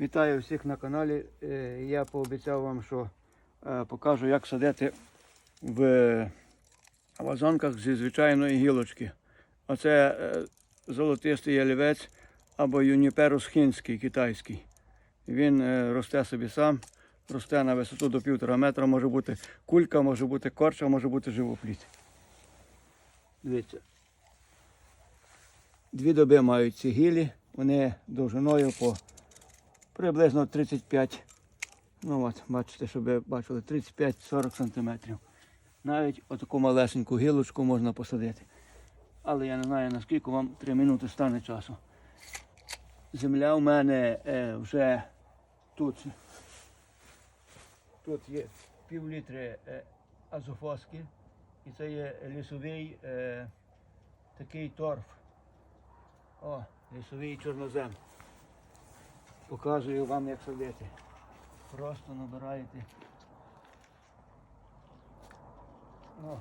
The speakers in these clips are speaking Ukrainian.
Вітаю всіх на каналі. Е, Я пообіцяв вам, що е, покажу, як садити в вазонках зі звичайної гілочки. Оце е, золотистий ялівець або юніперус хінський китайський. Він росте собі сам, росте на висоту до півтора метра, може бути кулька, може бути корча, може бути живопліт. Дивіться. Дві доби мають ці гілі, вони довжиною по приблизно 35. Ну от, бачите, щоб ви бачили, 35-40 сантиметрів. Навіть отаку малесеньку гілочку можна посадити. Але я не знаю, наскільки вам 3 минути стане часу. Земля у мене е, вже тут. Тут є пів літри е, азофоски. І це є лісовий е, такий торф. О, лісовий чорнозем. Показую вам, як садити. Просто набираєте. О,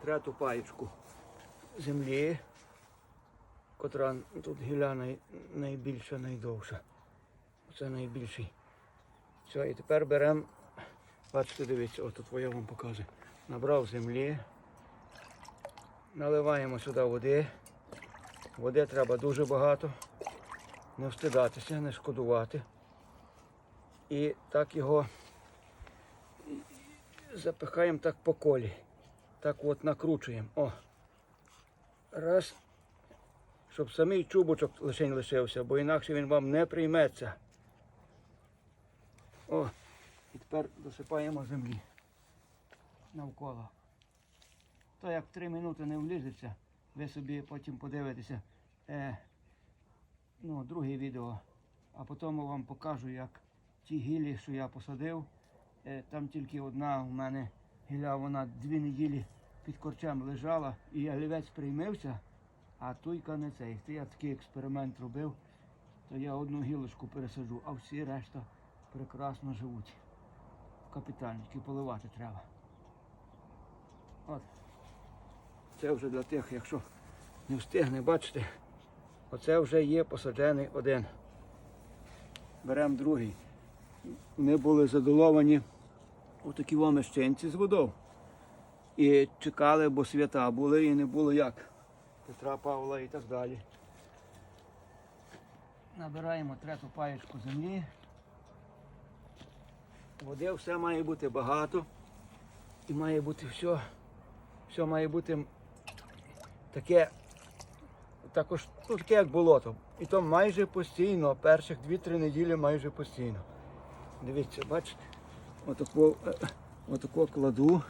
трету паєчку землі, котра тут гіля най, найбільша, найдовша. Це найбільший. Все, і тепер беремо, бачите, дивіться, от тут я вам показую. Набрав землі, наливаємо сюди води. Води треба дуже багато. Не встидатися, не шкодувати. І так його запихаємо так по колі. Так от накручуємо. О. Раз. Щоб самий чубочок лише лишився, бо інакше він вам не прийметься. О, і тепер досипаємо землі навколо. То як три минути не влізеться, ви собі потім подивитеся е, ну, друге відео, а потім вам покажу, як ті гілі, що я посадив, е, там тільки одна у мене гіля, вона дві неділі під корчем лежала, і олівець приймився, а туйка не цей. Це я такий експеримент робив, то я одну гілочку пересаджу, а всі решта прекрасно живуть. Капітально, тільки поливати треба. От. Це вже для тих, якщо не встигне, бачите, оце вже є посаджений один. Беремо другий. Вони були задоловані у такі мещенці з водою. І чекали, бо свята були і не було як. Петра Павла і так далі. Набираємо трету паєчку землі. Води все має бути багато. І має бути все, все має бути таке, також ну, таке як болото. І то майже постійно, перших 2-3 неділі майже постійно. Дивіться, бачите, отако, е, отако кладу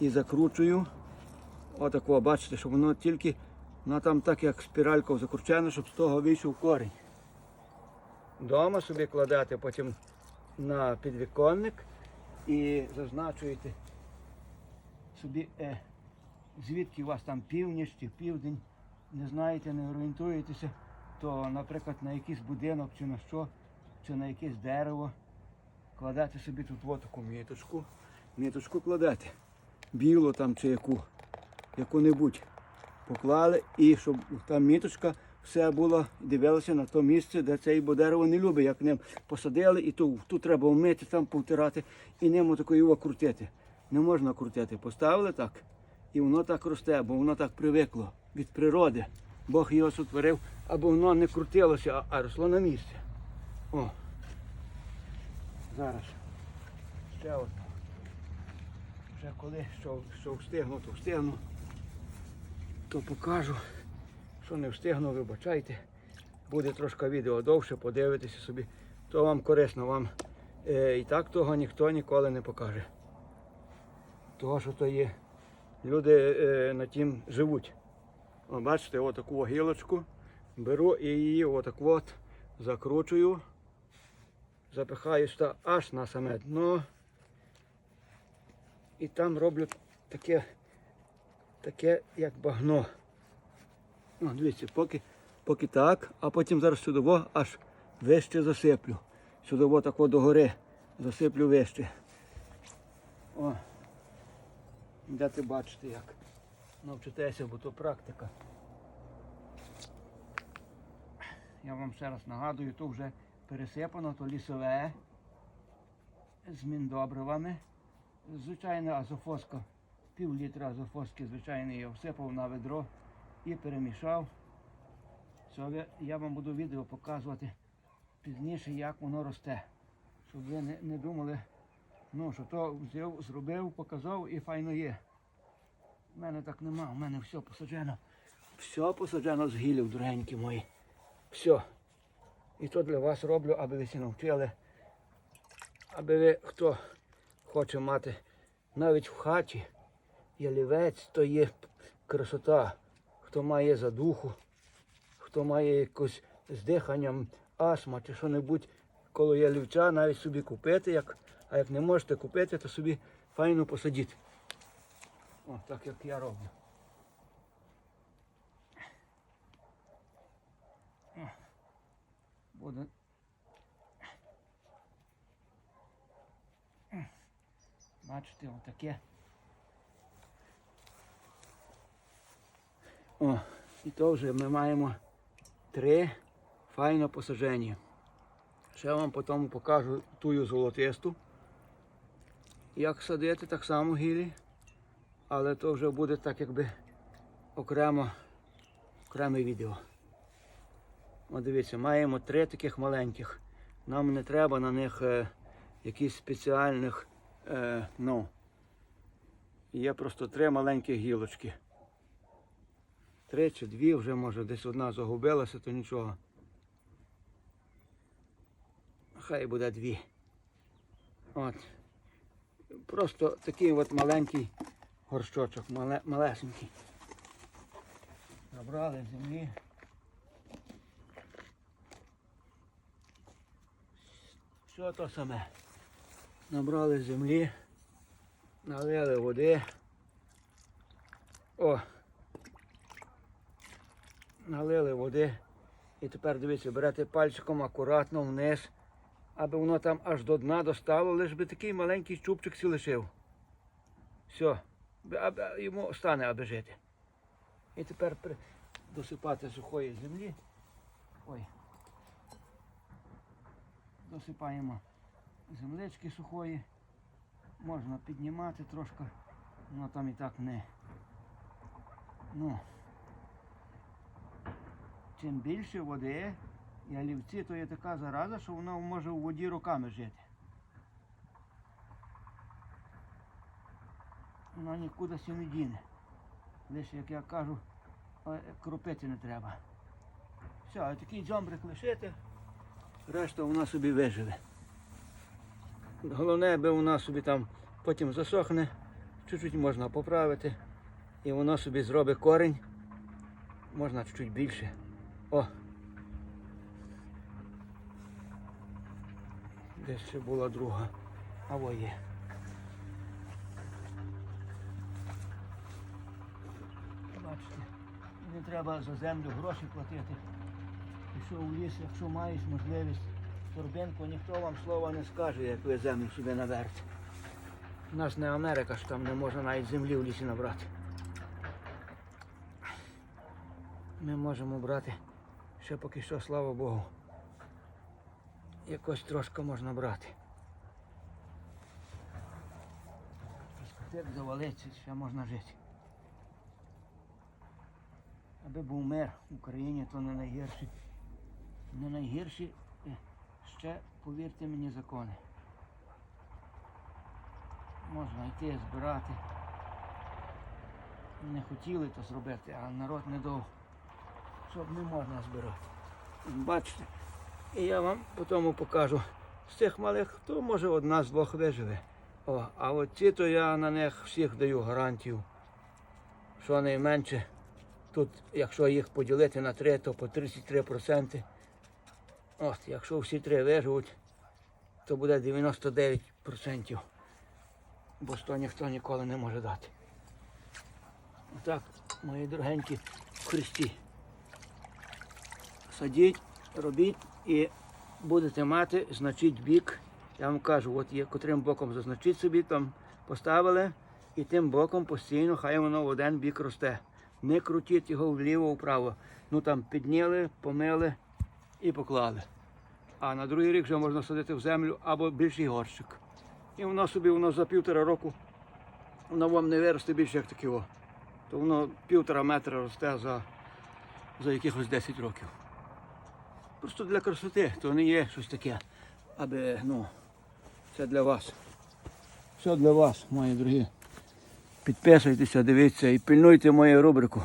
і закручую. Отако, бачите, щоб воно тільки, воно там так як спіралька закручена, щоб з того вийшов корінь. Дома собі кладете потім на підвіконник і зазначуєте собі, е, звідки у вас там північ чи південь, не знаєте, не орієнтуєтеся, то, наприклад, на якийсь будинок чи на що, чи на якесь дерево, кладете собі тут от таку міточку, міточку кладете, білу там чи яку, яку-небудь поклали, і щоб та міточка все було, дивилося на то місце, де цей бо дерево не любить, як ним посадили, і тут, тут треба вмити, там повтирати, і ним отако його крутити. Не можна крутити. Поставили так, і воно так росте, бо воно так привикло від природи. Бог його сотворив, аби воно не крутилося, а, росло на місці. О. Зараз. Ще одне. Вже коли що, що встигну, то встигну, то покажу. Що не встигну, вибачайте. Буде трошки відео довше, подивитися собі. То вам корисно, вам е, і так того ніхто ніколи не покаже. Того, що то є. Люди е, на тім живуть. Бачите, отаку гілочку беру і її отак от закручую, запихаю сюди аж на саме дно. І там роблю таке, таке як багно. О, дивіться, поки, поки так, а потім зараз сюди аж вище засиплю. Сюди так догори засиплю вище. О, де бачите як. Навчитеся, бо то практика. Я вам ще раз нагадую, то вже пересипано, то лісове з міндобривами. Звичайно, азофоска, пів літра азофоски, звичайно, я всипав на ведро і перемішав. Це я вам буду відео показувати пізніше, як воно росте. Щоб ви не, не думали, ну, що то взяв, зробив, показав і файно є. У мене так нема, у мене все посаджено. Все посаджено з гілів, дорогенькі мої. Все. І то для вас роблю, аби ви всі навчили. Аби ви, хто хоче мати навіть в хаті ялівець, то є красота. Хто має задуху, хто має якось з диханням астма чи що-небудь коло ялівця, навіть собі купити, як, а як не можете купити, то собі файно посадіть. О, так як я роблю. О, Буде. Бачите, отаке. О, і то вже ми маємо три файно посажені. Ще вам потім покажу тую золотисту. Як садити, так само гілі. Але то вже буде так якби окремо, окреме відео. О, дивіться, маємо три таких маленьких. Нам не треба на них е, якісь спеціальних, е, ну, є просто три маленькі гілочки. Три чи дві вже може десь одна загубилася, то нічого. Хай буде дві. От. Просто такий от маленький горщочок, мале, малесенький. Забрали землі. Все то саме. Набрали землі, налили води. О! Налили води. І тепер дивіться, берете пальчиком акуратно вниз, аби воно там аж до дна достало, лиш би такий маленький чубчик лишив. Все. Йому стане аби жити. І тепер досипати сухої землі. Ой. Досипаємо землички сухої. Можна піднімати трошки, воно там і так не. Ну. Чим більше води, і олівці, то є така зараза, що воно може у воді роками жити. Воно нікуди сі не діне. Лише, як я кажу, е, кропити не треба. Все, такий дзьомбрик лишити, решта вона собі виживе. Головне, аби вона собі там потім засохне, чуть-чуть можна поправити, і воно собі зробить корінь, можна чуть-чуть більше. О! Десь ще була друга. А во є. Бачите, не треба за землю гроші платити. Пішов у ліс, якщо маєш можливість, торбинку, ніхто вам слова не скаже, як ви землю собі наверте. У нас не Америка, що там не можна навіть землі в лісі набрати. Ми можемо брати ще поки що, слава Богу. Якось трошки можна брати. Дискотек завалиться, ще можна жити. Аби був мир в Україні, то не найгірші. Не найгірші е, ще, повірте мені, закони. Можна йти, збирати. Не хотіли то зробити, а народ не дав щоб не можна збирати. Бачите, і я вам потім покажу. З цих малих, то може одна з двох виживе. О, а от ці, то я на них всіх даю гарантію, що найменше. Тут, якщо їх поділити на три, то по 33%. От, якщо всі три виживуть, то буде 99%. Бо 100 ніхто ніколи не може дати. Отак, мої дорогенькі в Христі садіть, робіть і будете мати, значить бік. Я вам кажу, от є котрим боком зазначіть собі, там поставили, і тим боком постійно хай воно в один бік росте. Не крутіть його вліво, вправо. Ну там підняли, помили і поклали. а на другий рік вже можна садити в землю або більший горщик. І воно собі воно за півтора року воно вам не виросте більше як таке. То воно півтора метра росте за, за якихось 10 років. Просто для красоти, то не є щось таке, аби, ну, це для вас. Все для вас, мої дорогі. Підписуйтеся, дивіться і пильнуйте мою рубрику.